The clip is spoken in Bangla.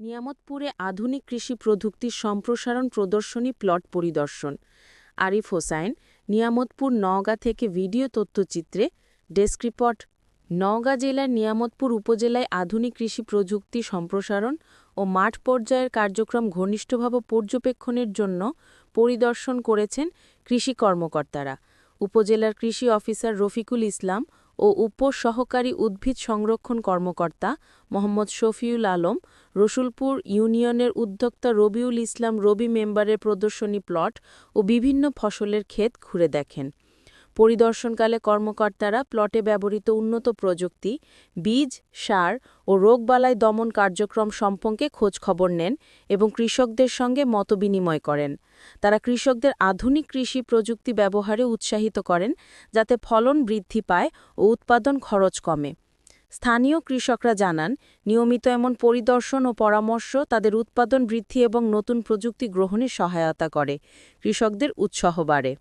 নিয়ামতপুরে আধুনিক কৃষি প্রযুক্তির সম্প্রসারণ প্রদর্শনী প্লট পরিদর্শন। আরিফ হোসাইন, নিয়ামতপুর নওগাঁ থেকে ভিডিও তথ্যচিত্রে, ডেস্ক রিপোর্ট, নওগাঁ জেলার নিয়ামতপুর উপজেলায় আধুনিক কৃষি প্রযুক্তি সম্প্রসারণ ও মাঠ পর্যায়ের কার্যক্রম ঘনিষ্ঠভাবে পর্যবেক্ষণের জন্য পরিদর্শন করেছেন কৃষি কর্মকর্তারা। উপজেলার কৃষি অফিসার রফিকুল ইসলাম ও উপসহকারী উদ্ভিদ সংরক্ষণ কর্মকর্তা মোহাম্মদ শফিউল আলম, রসুলপুর ইউনিয়নের উদ্যোক্তা রবিউল ইসলাম রবি মেম্বারের প্রদর্শনী প্লট ও বিভিন্ন ফসলের ক্ষেত ঘুরে দেখেন। পরিদর্শনকালে কর্মকর্তারা প্লটে ব্যবহৃত উন্নত প্রযুক্তি, বীজ, সার ও রোগবালাই দমন কার্যক্রম সম্পর্কে খোঁজখবর নেন এবং কৃষকদের সঙ্গে মতবিনিময় করেন। তারা কৃষকদের আধুনিক কৃষি প্রযুক্তি ব্যবহারে উৎসাহিত করেন যাতে ফলন বৃদ্ধি পায় ও উৎপাদন খরচ কমে। স্থানীয় কৃষকরা জানান, নিয়মিত এমন পরিদর্শন ও পরামর্শ তাদের উৎপাদন বৃদ্ধি এবং নতুন প্রযুক্তি গ্রহণে সহায়তা করে। কৃষকদের উৎসাহ বাড়ে।